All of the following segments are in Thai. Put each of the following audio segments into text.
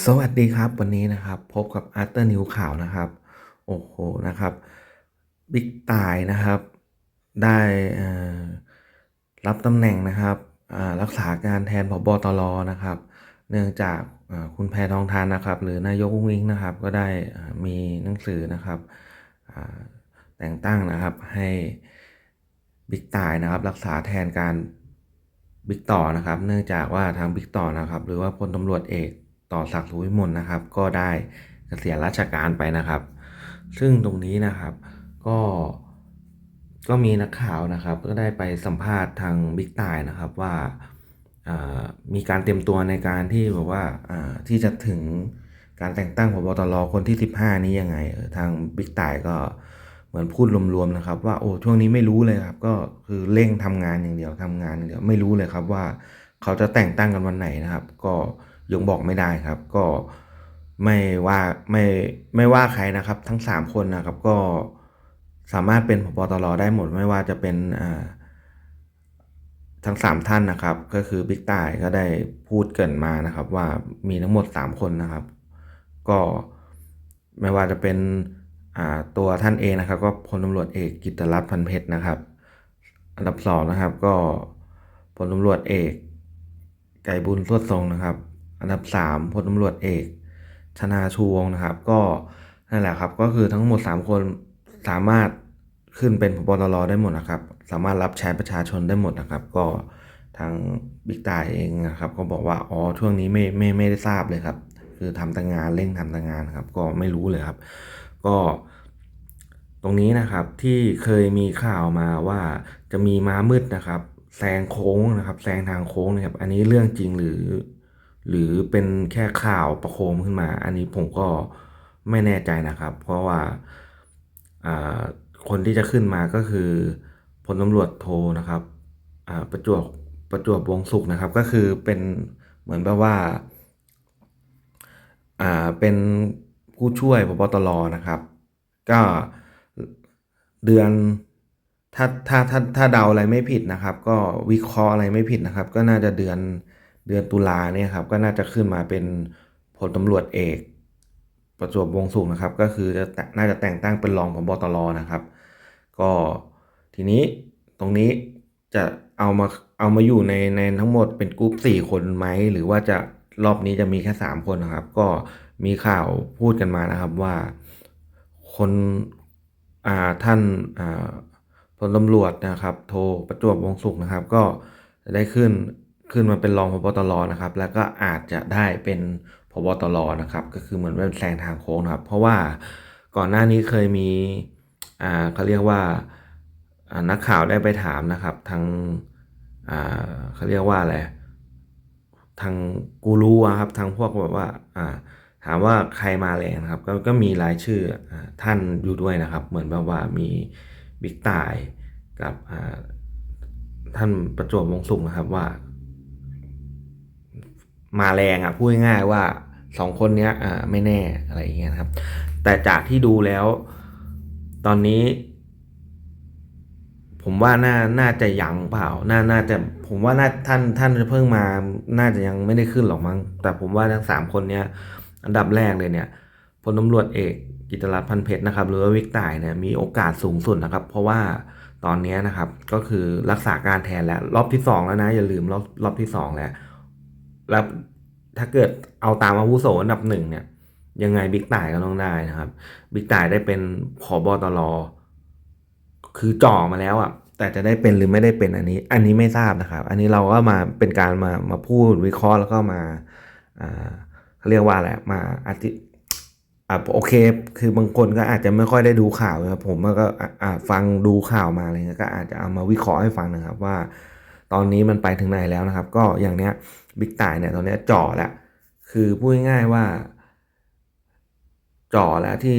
สวัสดีครับวันนี้นะครับพบกับอาร์เตอร์นิวข่าวนะครับ โอ้โหนะครับบิ๊กตายนะครับ ได้รับตำแหน่งนะครับรักษาการแทนผบตรนะครับ เนื่องจากคุณแพทองทานนะครับ หรือนายกอุ้งอิงนะครับ ก็ได้มีหนังสือนะครับแต่งตั้งนะครับให้บิ๊กตายนะครับ รักษาแทนการบิ๊กต่อนะครับ เนื่องจากว่าทางบิ๊กต่อนะครับ หรือว่าพลตำรวจเอก ต่อศักดิ์สุวิมลนะครับ ก็ได้เกษียณราชการไปนะครับ ซึ่งตรงนี้นะครับก็ก็มีนักข่าวนะครับ ก็ได้ไปสัมภาษณ์ทางบิ๊กตายนะครับว่าามีการเตรียมตัวในการที่แบบว่าาที่จะถึงการแต่งตั้งพบตรคนที่ 15 นี้ยังไงทางบิ๊กต่ายก็เหมือนพูดรวมๆนะครับ ว่าโอ้ช่วงนี้ไม่รู้เลยครับ ก็คือเร่งทำงานอย่างเดียวทำงานอย่างเดียวไม่รู้เลยครับว่า เขาจะแต่งตั้งกันวันไหนนะครับ ก็ ยังบอกไม่ได้ครับ ก็ไม่ว่าไม่ไม่ว่าใครนะครับ ทั้ง 3 คนนะครับก็สามารถเป็นพบตรได้หมดไม่ว่าจะเป็นทั้ง 3 ท่านนะครับ ก็คือบิ๊กต่ายก็ได้พูดเกินมานะครับ ว่ามีทั้งหมด 3 คนนะครับ ก็ไม่ว่าจะเป็นตัวท่านเองนะครับ ก็พลตำรวจเอกกิตรัตน์พันเพชรนะครับ อันดับสองนะครับก็พลตำรวจเอกไก่บุญสวดทรงนะครับ อันดับสามพลตำรวจเอก ชนาชูวงนะครับ ก็นั่นแหละครับ ก็คือทั้งหมด 3 คนสามารถขึ้นเป็นพบตรได้หมดนะครับ สามารถรับใช้ประชาชนได้หมดนะครับ ก็ทางบิ๊กตายเองนะครับ ก็บอกว่าอ๋อช่วงนี้ไม่ไม่ไม่ได้ทราบเลยครับ คือทำแต่งงานเร่งทำแต่งานครับ ก็ไม่รู้เลยครับ ก็ตรงนี้นะครับที่เคยมีข่าวมาว่าจะมีม้ามืดนะครับแซงโค้งนะครับแซงทางโค้งนะครับ อันนี้เรื่องจริงหรือ หรือเป็นแค่ข่าวประโคมขึ้นมา อันนี้ผมก็ไม่แน่ใจนะครับ เพราะว่าคนที่จะขึ้นมาก็คือพลตำรวจโทนะครับประจวบประจวบวงสุขนะครับ ก็คือเป็นเหมือนแบบว่าอ่าเป็นผู้ช่วยพบตรนะครับ ก็เดือนถ้าถ้าถ้าถ้าเดาอะไรไม่ผิดนะครับ ก็วิเคราะห์อะไรไม่ผิดนะครับ ก็น่าจะเดือน เดือนตุลาเนี่ยครับก็น่าจะขึ้นมาเป็นพลตำรวจเอกประจวบวงสุขนะครับ ก็คือจะน่าจะแต่งตั้งเป็นรองพบตรนะครับ ก็ทีนี้ตรงนี้จะเอามาเอามาอยู่ในในทั้งหมดเป็นกลุ่มสี่คนไหมหรือว่าจะรอบนี้จะมีแค่สามคนนะครับ ก็มีข่าวพูดกันมานะครับว่าคนอ่าท่านอ่าพลตำรวจนะครับ โทรประจวบวงสุขนะครับ ก็จะได้ขึ้น ขึ้นมาเป็นรองพบตรนะครับ แล้วก็อาจจะได้เป็นพบตรนะครับ ก็คือเหมือนเป็นแซงทางโค้งนะครับ เพราะว่าก่อนหน้านี้เคยมีอ่าเขาเรียกว่าอ่านักข่าวได้ไปถามนะครับทางอ่าเขาเรียกว่าอะไรทางกูรูครับทางพวกแบบว่าอ่าถามว่าใครมาแรงนะครับ ก็ก็มีรายชื่ออท่านอยู่ด้วยนะครับ เหมือนแบบว่ามีบิ๊กต่ายกับอ่าท่านประจวบวงสุขนะครับว่า มาแรงอะพูดง่ายๆว่าสองคนเนี้ยอ่าไม่แน่อะไรอย่างเงี้ยนะครับ แต่จากที่ดูแล้ว ตอนนี้ ผมว่าน่าน่าจะยังเปล่า น่าน่าจะผมว่าน่าท่านท่านเพิ่งมา น่าจะยังไม่ได้ขึ้นหรอกมั้งแต่ผมว่าทั้งสามคนเนี้ยอันดับแรกเลยเนี่ยพลตำรวจเอกกิตติรัตน์พันเพชรนะครับหรือว่าวิกต่ายเนี่ยมีโอกาสสูงสุดนะครับ เพราะว่าตอนนี้นะครับก็คือรักษาการแทนแล้ว รอบที่สองแล้วนะอย่าลืมรอบรอบที่สองแล้ว แล้วถ้าเกิดเอาตามอาวุโสอันดับหนึ่งเนี่ย ยังไงบิ๊กต่ายก็ต้องได้นะครับ บิ๊กต่ายได้เป็นผบตรคือจ่อมาแล้วอะ แต่จะได้เป็นหรือไม่ได้เป็นอันนี้ อันนี้ไม่ทราบนะครับ อันนี้เราก็มาเป็นการมามาพูดวิเคราะห์แล้วก็มาอ่าเขาเรียกว่าอะไรมาอธิอ่าโอเค คือบางคนก็อาจจะไม่ค่อยได้ดูข่าวนะครับผมก็อ่าฟังดูข่าวมาอะไรเงี้ยก็อาจจะเอามาวิเคราะห์ให้ฟังนะครับว่า ตอนนี้มันไปถึงไหนแล้วนะครับ ก็อย่างเนี้ย บิ๊กต่ายเนี่ยตอนนี้จ่อแล้วคือพูดง่ายๆว่าจ่อแล้วที่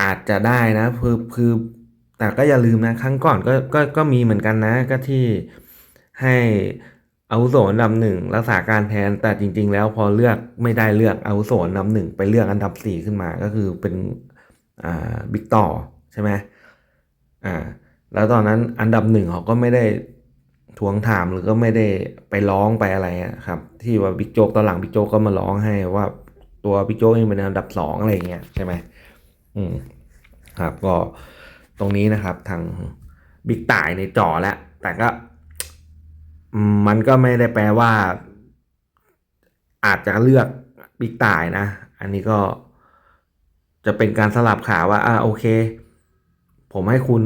อาจจะได้นะคือคือแต่ก็อย่าลืมนะ ครั้งก่อนก็ก็ก็มีเหมือนกันนะ ก็ที่ให้อาวุโสอันดับหนึ่งรักษาการแทนแต่จริง ๆ แล้วพอเลือกไม่ได้เลือกอาวุโสอันดับหนึ่งไปเลือกอันดับสี่ขึ้นมาก็คือเป็นอ่าบิ๊กต่อใช่ไหมอ่าแล้วตอนนั้นอันดับหนึ่งเขาก็ไม่ได้ ทวงถามหรือก็ไม่ได้ไปร้องไปอะไรครับ ที่ว่าบิ๊กโจ๊กตอนหลังบิ๊กโจ๊กก็มาร้องให้ว่าตัวบิ๊กโจ๊กเองเป็นอันดับสองอะไรเงี้ยใช่ไหมอืมครับ ก็ตรงนี้นะครับทางบิ๊กต่ายในจ่อแล้วแต่ก็มมันก็ไม่ได้แปลว่า อาจจะเลือกบิ๊กต่ายนะ อันนี้ก็จะเป็นการสลับขาว่าอ่าโอเค ผมให้คุณ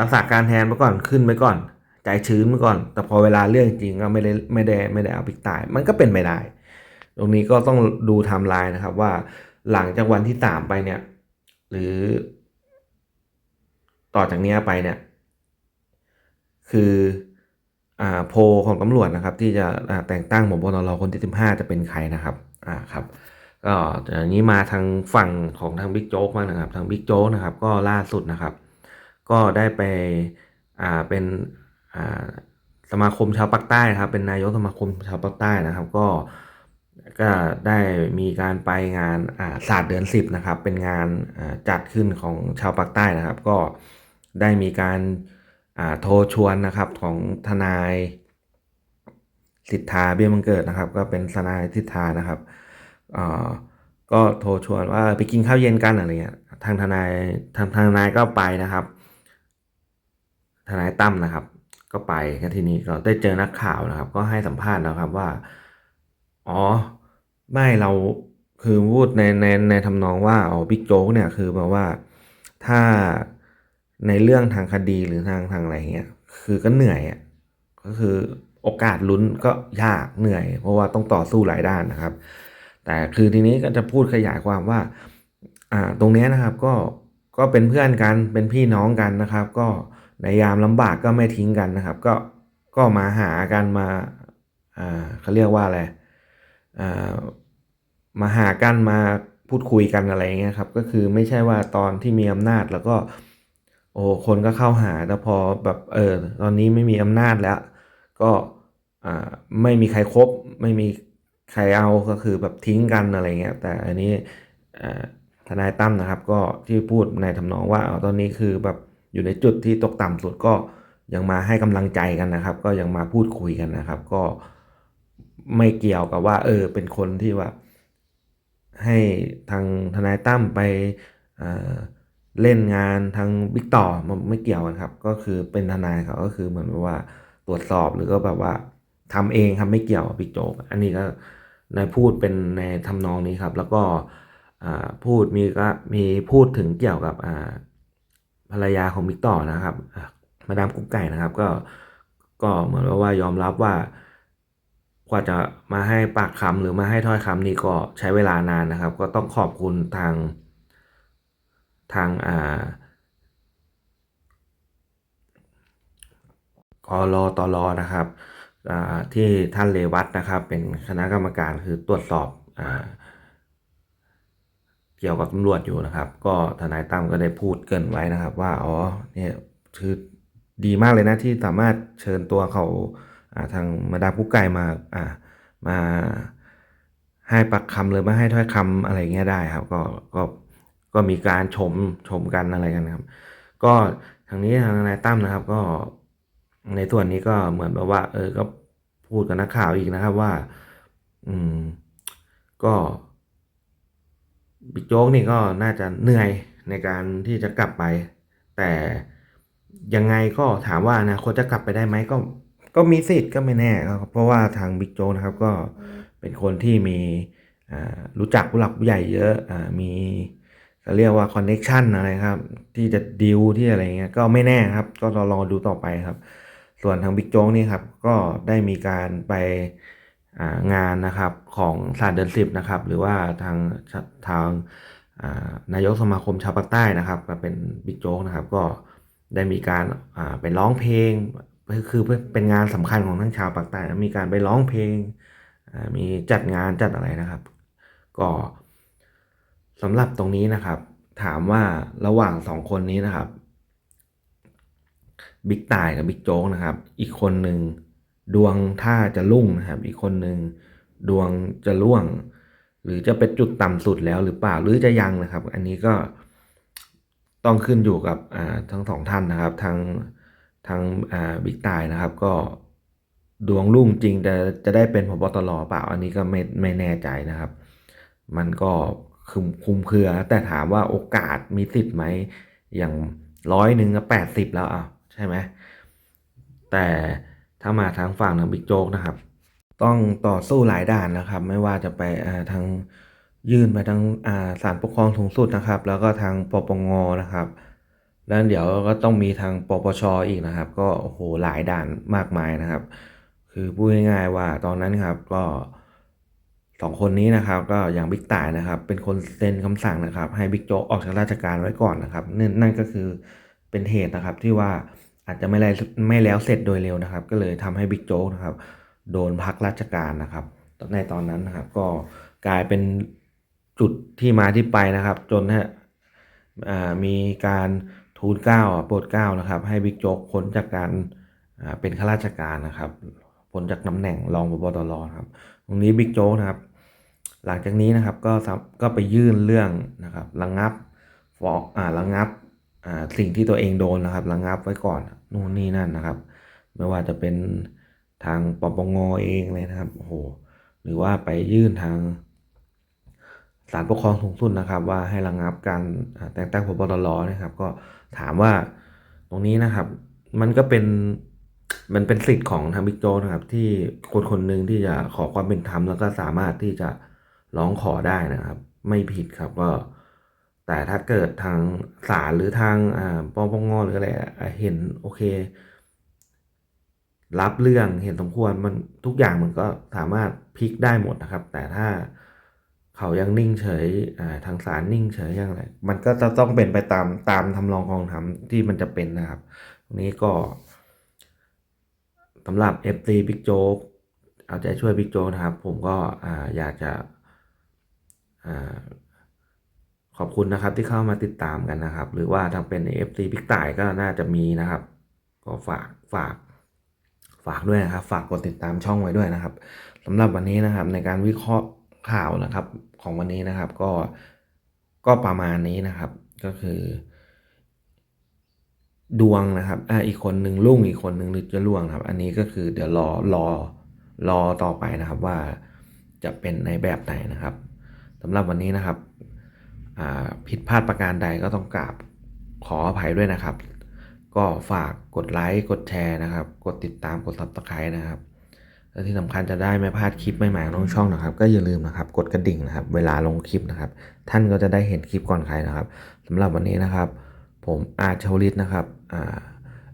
รักษาการแทนไปก่อนขึ้นไปก่อน ใจชื้นไปก่อน แต่พอเวลาเรื่องจริงก็ไม่ได้ไม่ได้ไม่ได้เอาบิ๊กตาย มันก็เป็นไปได้ ตรงนี้ก็ต้องดูไทม์ไลน์นะครับว่าหลังจากวันที่สามไปเนี่ย หรือ ต่อจากนี้ไปเนี่ย คืออ่าโพของตำรวจนะครับ ที่จะแต่งตั้งหมบตรคนที่สิบห้าจะเป็นใครนะครับอ่าครับก็จากนี้มาทางฝั่งของทางบิ๊กโจ๊กมานะครับ ทางบิ๊กโจ๊กนะครับ ก็ล่าสุดนะครับ ก็ได้ไปอ่าเป็น สมาคมชาวปากใต้นะครับ เป็นนายกสมาคมชาวปากใต้นะครับ ก็ก็ได้มีการไปงานศาสตร์เดือนสิบนะครับ เป็นงานจัดขึ้นของชาวปากใต้นะครับ ก็ได้มีการโทรชวนนะครับของทนายสิทธาเบี้ยบังเกิดนะครับ ก็เป็นทนายสิทธานะครับก็โทรชวนว่าไปกินข้าวเย็นกันอะไรเงี้ยทางทนายทางทนายก็ไปนะครับ ทนายตั้มนะครับ ก็ไปกันทีนี้ก็ได้เจอนักข่าวนะครับ ก็ให้สัมภาษณ์นะครับว่า อ๋อ ไม่เราคือพูดในในในทำนองว่าอ๋อบิ๊กโจ๊กเนี่ยคือแบบว่าถ้าในเรื่องทางคดีหรือทางทางอะไรเงี้ยคือก็เหนื่อยอะก็คือโอกาสลุ้นก็ยากเหนื่อย เพราะว่าต้องต่อสู้หลายด้านนะครับ แต่คือทีนี้ก็จะพูดขยายความว่าอ่าตรงนี้นะครับก็ก็เป็นเพื่อนกันเป็นพี่น้องกันนะครับ ก็ ในยามลำบากก็ไม่ทิ้งกันนะครับ ก็ก็มาหากันมาอ่าเขาเรียกว่าอะไรอ่ามาหากันมาพูดคุยกันอะไรเงี้ยครับ ก็คือไม่ใช่ว่าตอนที่มีอำนาจแล้วก็โอ้คนก็เข้าหาแต่พอแบบเออตอนนี้ไม่มีอำนาจแล้ว ก็อ่าไม่มีใครครบไม่มีใครเอาก็คือแบบทิ้งกันอะไรเงี้ยแต่อันนี้ทนายตั้มนะครับ ก็ที่พูดในทำนองว่าตอนนี้คือแบบ อยู่ในจุดที่ตกต่ำสุดก็ยังมาให้กำลังใจกันนะครับ ก็ยังมาพูดคุยกันนะครับ ก็ไม่เกี่ยวกับว่า เออ เป็นคนที่ว่า ให้ทางทนายตั้มไปเล่นงานทางบิ๊กต่อมันไม่เกี่ยวกันครับ ก็คือเป็นทนายเขาก็คือเหมือนแบบว่าตรวจสอบหรือก็แบบว่าทำเองครับไม่เกี่ยวกับบิ๊กโจ๊กอันนี้ก็นายพูดเป็นในทำนองนี้ครับ แล้วก็พูดมีก็มีพูดถึงเกี่ยวกับ ภรรยาของบิ๊กต่อนะครับมาดามกุ๊กไก่นะครับ ก็ก็เหมือนว่ายอมรับว่ากว่าจะมาให้ปากคำหรือมาให้ถ้อยคำนี่ก็ใช้เวลานานนะครับ ก็ต้องขอบคุณทางทางอ่ากรอตรอนะครับที่ท่านเรวัตนะครับ เป็นคณะกรรมการคือตรวจสอบอ่า กี่ยวกับตำรวจอยู่นะครับ ก็ทนายตั้มก็ได้พูดเกินไว้นะครับ ว่าอ๋อเนี่ยคือดีมากเลยนะที่สามารถเชิญตัวเขาทางมาดามกุ๊กไก่มาอ่ามาให้ปักคำหรือมาให้ถ้อยคำอะไรเงี้ยได้ครับก็ก็ก็มีการชมชมกันอะไรกันครับ ก็ทางนี้ทางทนายตั้มนะครับ ก็ในส่วนนี้ก็เหมือนแบบว่า เออก็พูดกับนักข่าวอีกนะครับว่า อืม ก็ บิ๊กโจ๊กนี่ก็น่าจะเหนื่อยในการที่จะกลับไป แต่ยังไงก็ถามว่านะคตจะกลับไปได้ไหมก็ก็มีสิทธิ์ก็ไม่แน่ครับเพราะว่าทางบิ๊กโจ๊กนะครับก็เป็นคนที่มีรู้จักผู้หลักผู้ใหญ่เยอะอ่ามีเรียกว่าคอนเน็ชันอะไรครับ ที่จะดิวที่อะไรเงี้ยก็ไม่แน่ครับ ก็รอรอดูต่อไปครับ ส่วนทางบิ๊กโจ๊กนี่ครับ ก็ได้มีการไป งานนะครับของศาสตร์เดือนสิบนะครับ หรือว่าทางทางานายกสมาคมชาวปากใต้นะครับก็เป็นบิ๊กโจ๊กนะครับ ก็ได้มีการาไปร้องเพลงคือเป็นงานสำคัญของทั้งชาวปากใต้มีการไปร้องเพลงมีจัดงานจัดอะไรนะครับ ก็สำหรับตรงนี้นะครับ ถามว่าระหว่างสองคนนี้นะครับบิ๊กต่ายกับบิ๊กโจ๊กนะครับ อีกคนหนึ่ง ดวงถ้าจะรุ่งนะครับ อีกคนหนึ่งดวงจะร่วง หรือจะเป็นจุดต่ำสุดแล้วหรือเปล่าหรือจะยังนะครับ อันนี้ก็ต้องขึ้นอยู่กับทั้งสองท่านนะครับทางทางบิ๊กตายนะครับ ก็ดวงรุ่งจริงแต่จะได้เป็นพบตรเปล่า อันนี้ก็ไม่ไม่แน่ใจนะครับ มันก็คุมคุมเครือ แต่ถามว่าโอกาสมีสิทธิ์ไหมอย่างร้อยหนึ่งก็แปดสิบแล้วอะใช่ไหมแต่ ถ้ามาทางฝั่งทางบิ๊กโจ๊กนะครับ ต้องต่อสู้หลายด่านนะครับ ไม่ว่าจะไปทางยื่นไปทางศาลปกครองสูงสุดนะครับ แล้วก็ทางปปงนะครับแล้วเดี๋ยวก็ต้องมีทางปปชอีกนะครับ ก็โอ้โหหลายด่านมากมายนะครับ คือพูดง่ายๆว่าตอนนั้นครับก็สองคนนี้นะครับ ก็อย่างบิ๊กต่ายนะครับ เป็นคนเซ็นคำสั่งนะครับ ให้บิ๊กโจ๊กออกจากราชการไว้ก่อนนะครับนนั่นก็คือเป็นเหตุนะครับที่ว่า อาจจะไม่แล้วไม่แล้วเสร็จโดยเร็วนะครับ ก็เลยทำให้บิ๊กโจ๊กนะครับ โดนพักราชการนะครับในตอนนั้นนะครับ ก็กลายเป็นจุดที่มาที่ไปนะครับ จนฮะมีการทูลเก้าโปรดเก้านะครับ ให้บิ๊กโจ๊กพ้นจากการเป็นข้าราชการนะครับพ้นจากตำแหน่งรองพบตรครับ ตรงนี้บิ๊กโจ๊กนะครับ หลังจากนี้นะครับก็ก็ไปยื่นเรื่องนะครับระงับฟ้องอ่าระงับ สิ่งที่ตัวเองโดนนะครับระงับไว้ก่อนนู่นนี่นั่นนะครับ ไม่ว่าจะเป็นทางปปงเองเลยนะครับโอ้โหหรือว่าไปยื่นทางศาลปกครองสูงสุดนะครับ ว่าให้ระงับการแต่งตั้งพบตรนะครับ ก็ถามว่าตรงนี้นะครับ มันก็เป็นมันเป็นสิทธิ์ของทางบิ๊กโจ๊นะครับ ที่คนคนหนึ่งที่จะขอความเป็นธรรมแล้วก็สามารถที่จะร้องขอได้นะครับ ไม่ผิดครับก็ แต่ถ้าเกิดทางศาลหรือทางอ่าปปงหรืออะไระเห็นโอเค รับเรื่องเห็นสมควรมันทุกอย่างมันก็สามารถพลิกได้หมดนะครับ แต่ถ้าเขายังนิ่งเฉยทางศาลนิ่งเฉยยังไงมันก็จะต้องเป็นไปตามตามทำลองคองธรรมที่มันจะเป็นนะครับตรงนี้ก็สำหรับ FT บิ๊กโจ๊กเอาใจช่วยบิ๊กโจ๊กนะครับ ผมก็ออยากจะ ขอบคุณนะครับที่เข้ามาติดตามกันนะครับ หรือว่าทางเป็น FC พิกต่ายก็น่าจะมีนะครับ ก็ฝากฝากฝากด้วยนะครับ ฝากกดติดตามช่องไว้ด้วยนะครับสำหรับวันนี้นะครับในการวิเคราะห์ข่าวนะครับของวันนี้นะครับก็ก็ประมาณนี้นะครับ ก็คือ ดวงนะครับอ่าอีกคนหนึ่งรุ่งอีกคนหนึ่งหรือจะร่วงครับ อันนี้ก็คือเดี๋ยวรอรอรอต่อไปนะครับว่าจะเป็นในแบบไหนนะครับสำหรับวันนี้นะครับ ผิดพลาดประการใดก็ต้องกราบขออภัยด้วยนะครับ ก็ฝากกดไลค์กดแชร์นะครับ กดติดตามกด subscribe นะครับและที่สำคัญจะได้ไม่พลาดคลิปใหม่ๆของช่องนะครับ ก็อย่าลืมนะครับ กดกระดิ่งนะครับ เวลาลงคลิปนะครับ ท่านก็จะได้เห็นคลิปก่อนใครนะครับสำหรับวันนี้นะครับ ผมอาร์ชวลิตนะครับอ่า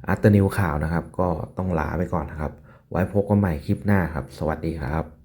อาร์ตนิวข่าวนะครับ ก็ต้องลาไปก่อนนะครับ ไว้พบกันใหม่คลิปหน้าครับ สวัสดีครับ